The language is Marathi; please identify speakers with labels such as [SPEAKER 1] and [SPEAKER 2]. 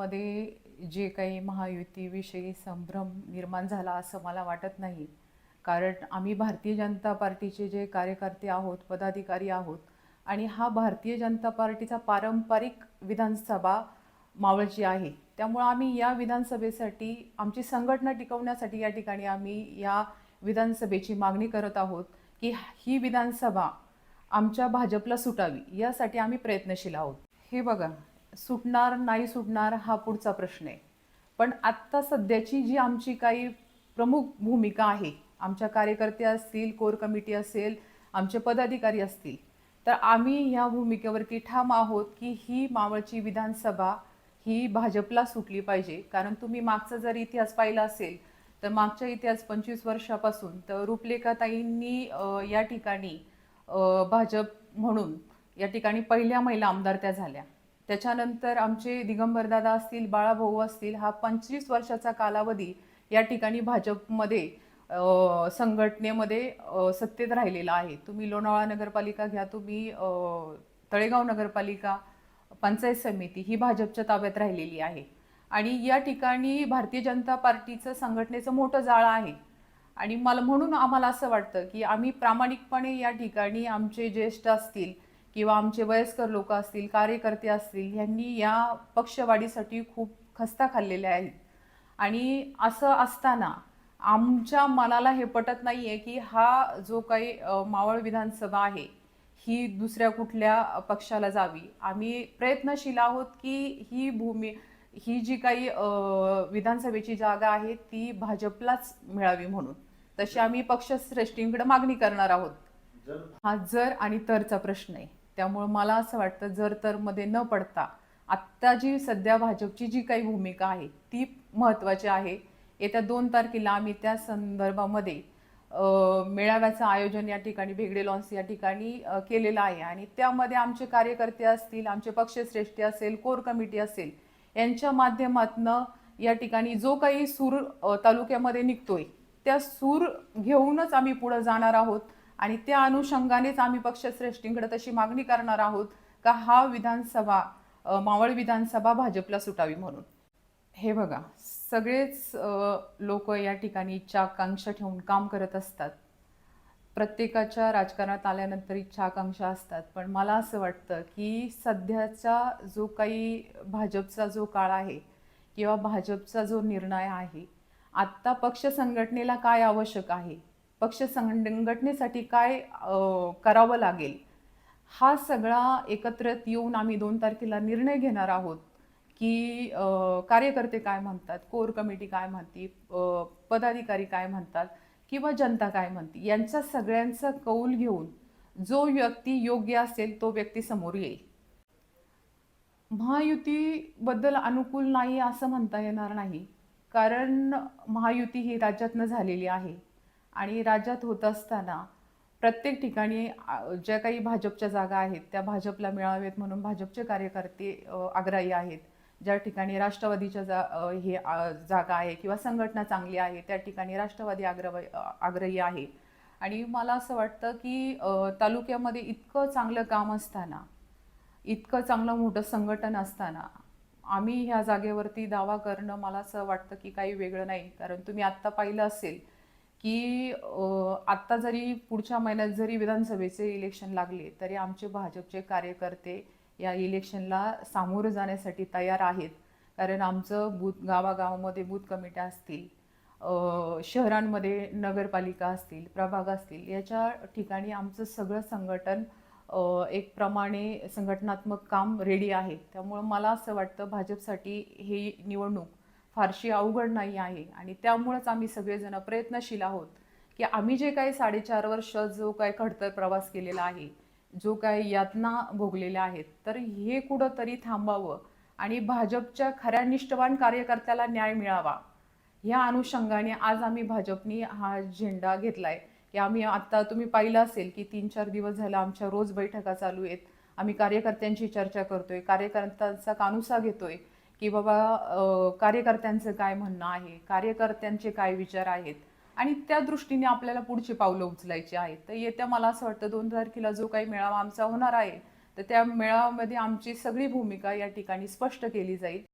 [SPEAKER 1] मध्ये जे काही महायुतीविषयी संभ्रम निर्माण झाला असं मला वाटत नाही. कारण आम्ही भारतीय जनता पार्टीचे जे कार्यकर्ते आहोत पदाधिकारी आहोत आणि हा भारतीय जनता पार्टीचा पारंपरिक विधानसभा मावळची आहे. त्यामुळं आम्ही या विधानसभेसाठी आमची संघटना टिकवण्यासाठी या ठिकाणी आम्ही या विधानसभेची मागणी करत आहोत की ही विधानसभा आमच्या भाजपला सुटावी यासाठी आम्ही प्रयत्नशील आहोत. हे बघा सुटणार नाही सुटणार हा पुढचा प्रश्न आहे. पण आत्ता सध्याची जी आमची काही प्रमुख भूमिका आहे आमच्या कार्यकर्ते असतील कोर कमिटी असेल आमचे पदाधिकारी असतील तर आम्ही ह्या भूमिकेवरती ठाम आहोत की ही मावळची विधानसभा ही भाजपला सुटली पाहिजे. कारण तुम्ही मागचा जर इतिहास पाहिला असेल तर मागच्या इतिहास पंचवीस वर्षापासून तर रूपलेखाताईंनी या ठिकाणी भाजप म्हणून या ठिकाणी पहिल्या महिला आमदार त्या झाल्या. त्याच्यानंतर आमचे दिगंबरदादा असतील बाळाभाऊ असतील हा पंचवीस वर्षाचा कालावधी या ठिकाणी भाजपमध्ये संघटनेमध्ये सत्तेत राहिलेला आहे. तुम्ही लोणावळा नगरपालिका घ्या तुम्ही तळेगाव नगरपालिका पंचायत समिती ही भाजपच्या ताब्यात राहिलेली आहे. आणि या ठिकाणी भारतीय जनता पार्टीचं संघटनेचं मोठं जाळं आहे. आणि मला म्हणून आम्हाला असं वाटतं की आम्ही प्रामाणिकपणे या ठिकाणी आमचे ज्येष्ठ असतील किंवा आमचे वयस्कर लोक असतील कार्यकर्ते असतील यांनी या पक्षवाढीसाठी खूप खस्ता खाल्लेल्या आहेत. आणि असं असताना आमच्या मनाला हे पटत नाही आहे की हा जो काही मावळ विधानसभा आहे ही दुसऱ्या कुठल्या पक्षाला जावी. आम्ही प्रयत्नशील आहोत की ही भूमी ही जी काही विधानसभेची जागा आहे ती भाजपलाच मिळावी म्हणून. तशी आम्ही पक्षश्रेष्ठींकडे मागणी करणार आहोत. हा जर आणि तरचा प्रश्न आहे. त्यामुळं मला असं वाटतं जर तर मध्ये न पडता आत्ता जी सध्या भाजपची जी काही भूमिका आहे ती महत्त्वाची आहे. येत्या दोन तारखेला आम्ही त्या संदर्भामध्ये मेळाव्याचं आयोजन या ठिकाणी भेगडे लॉन्स या ठिकाणी केलेलं आहे. आणि त्यामध्ये आमचे कार्यकर्ते असतील आमचे पक्षश्रेष्ठी असेल कोर कमिटी असेल यांच्या माध्यमातनं या ठिकाणी जो काही सूर तालुक्यामध्ये निघतोय त्या सूर घेऊनच आम्ही पुढे जाणार आहोत. आणि त्या अनुषंगानेच आम्ही पक्षश्रेष्ठींकडे तशी मागणी करणार आहोत का हा विधानसभा मावळ विधानसभा भाजपला सुटावी म्हणून. हे बघा सगळेच लोक या ठिकाणी इच्छा आकांक्षा ठेवून काम करत असतात. प्रत्येकाच्या राजकारणात आल्यानंतर इच्छा आकांक्षा असतात. पण मला असं वाटतं की सध्याचा जो काही भाजपचा जो काळ आहे किंवा भाजपचा जो निर्णय आहे आत्ता पक्ष संघटनेला काय आवश्यक आहे? पक्ष संघटनेसाठी काय करावं लागेल? हा सगळा एकत्रित येऊन आम्ही दोन तारखेला निर्णय घेणार आहोत की कार्यकर्ते काय म्हणतात कोर कमिटी काय म्हणते पदाधिकारी काय म्हणतात किंवा जनता काय म्हणते यांचा सगळ्यांचा कौल घेऊन जो व्यक्ती योग्य असेल तो व्यक्ती समोर येईल. महायुतीबद्दल अनुकूल नाही असं म्हणता येणार नाही कारण महायुती ही राज्यातनं झालेली आहे. आणि राज्यात होत असताना प्रत्येक ठिकाणी ज्या काही भाजपच्या जागा आहेत त्या भाजपला मिळावेत म्हणून भाजपचे कार्यकर्ते आग्रही आहेत. ज्या ठिकाणी राष्ट्रवादीच्या जा हे जागा आहे किंवा संघटना चांगली आहे त्या ठिकाणी राष्ट्रवादी आग्रह आग्रही आहे. आणि मला असं वाटतं की तालुक्यामध्ये इतकं चांगलं काम असताना इतकं चांगलं मोठं संघटन असताना आम्ही ह्या जागेवरती दावा करणं मला असं वाटतं की काही वेगळं नाही. कारण तुम्ही आत्ता पाहिलं असेल की आत्ता जरी पुढच्या महिन्यात जरी विधानसभेचे इलेक्शन लागले तरी आमचे भाजपचे कार्यकर्ते या इलेक्शनला सामोरं जाण्यासाठी तयार आहेत. कारण आमचं बूथ गावागावामध्ये बूथ कमिट्या असतील शहरांमध्ये नगरपालिका असतील प्रभाग असतील याच्या ठिकाणी आमचं सगळं संघटन एक प्रमाणे संघटनात्मक काम रेडी आहे. त्यामुळं मला असं वाटतं भाजपसाठी ही निवडणूक फारशी अवघड नाही आहे. आणि त्यामुळंच आम्ही सगळेजण प्रयत्नशील आहोत की आम्ही जे काही साडेचार वर्ष जो काही खडतर प्रवास केलेला आहे जो काही यातना भोगलेल्या आहेत तर हे कुठंतरी थांबावं आणि भाजपच्या खऱ्या निष्ठवान कार्यकर्त्याला न्याय मिळावा. ह्या अनुषंगाने आज आम्ही भाजपनी हा झेंडा घेतला आहे की आम्ही आत्ता तुम्ही पाहिलं असेल की तीन चार दिवस झाला आमच्या रोज बैठका चालू आहेत. आम्ही कार्यकर्त्यांची चर्चा करतोय कार्यकर्त्यांचा कानुसा घेतोय. की बाबा कार्यकर्त्यांचं काय म्हणणं आहे कार्यकर्त्यांचे काय विचार आहेत? आणि त्या दृष्टीने आपल्याला पुढची पावलं उचलायची आहेत. तर येत्या मला असं वाटतं दोन तारखेला जो काही मेळावा आमचा होणार आहे तर त्या मेळाव्यामध्ये आमची सगळी भूमिका या ठिकाणी स्पष्ट केली जाईल.